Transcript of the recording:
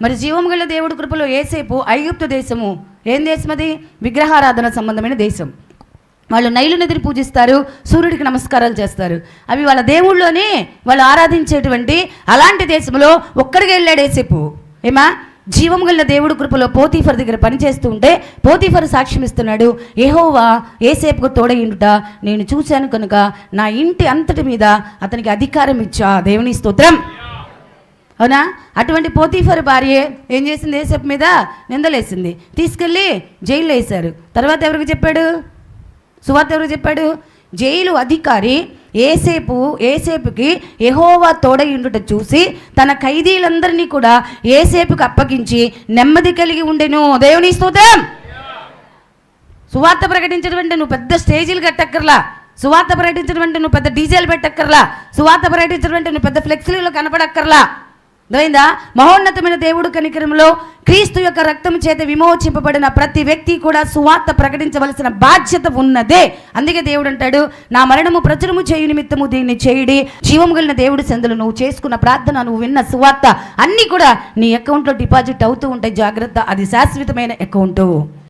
మరి జీవం గల దేవుడి కృపలో ఏసేపు ఐగుప్తు దేశము ఏం దేశం అది? విగ్రహారాధన సంబంధమైన దేశం. వాళ్ళు నైలు నదిని పూజిస్తారు సూర్యుడికి నమస్కారాలు చేస్తారు. అవి వాళ్ళ దేవుళ్ళలోనే వాళ్ళు ఆరాధించేటువంటి అలాంటి దేశంలో ఒక్కడికి వెళ్ళాడు ఏసేపు. ఏమా? జీవం గల దేవుడు కృపలో పోతీఫర్ దగ్గర పనిచేస్తూ ఉంటే పోతీఫర్ సాక్ష్యం ఇస్తున్నాడు ఏహోవా ఏసేపుకు తోడయిండుట నేను చూశాను కనుక నా ఇంటి అంతటి మీద అతనికి అధికారం ఇచ్చా. దేవుని స్తోత్రం. అవునా? అటువంటి పోతీఫర్ భార్య ఏం చేసింది? ఏసేపు మీద నిందలేసింది. తీసుకెళ్ళి జైల్లో వేశారు. తర్వాత ఎవరికి చెప్పాడు? సువార్త ఎవరికి చెప్పాడు? జైలు అధికారి ఏసేపు ఏసేపుకి ఎహోవా తోడయుండుట చూసి తన ఖైదీలందరినీ కూడా ఏసేపుకి అప్పగించి నెమ్మది కలిగి ఉండెను. దేవుని స్తోత్రం! సువార్త ప్రకటించడం అంటే నువ్వు పెద్ద స్టేజీలు కట్టక్కర్లా. సువార్త ప్రకటించడం అంటే నువ్వు పెద్ద డీజేలు పెట్టక్కర్లా. సువార్త ప్రకటించడం అంటే నువ్వు పెద్ద ఫ్లెక్సీలు కనపడక్కర్లా. అర్థమైందా? మహోన్నతమైన దేవుడు కనికరంలో క్రీస్తు యొక్క రక్తం చేత విమోచింపబడిన ప్రతి వ్యక్తి కూడా సువార్త ప్రకటించవలసిన బాధ్యత ఉన్నదే. అందుకే దేవుడు అంటాడు నా మరణము ప్రచురము చేయు నిమిత్తము దీన్ని చేయడి. జీవము కలిగిన దేవుడి సందులు నువ్వు చేసుకున్న ప్రార్థన నువ్వు విన్న సువార్త అన్నీ కూడా నీ అకౌంట్లో డిపాజిట్ అవుతూ ఉంటాయి. జాగ్రత్త అది శాశ్వతమైన అకౌంటు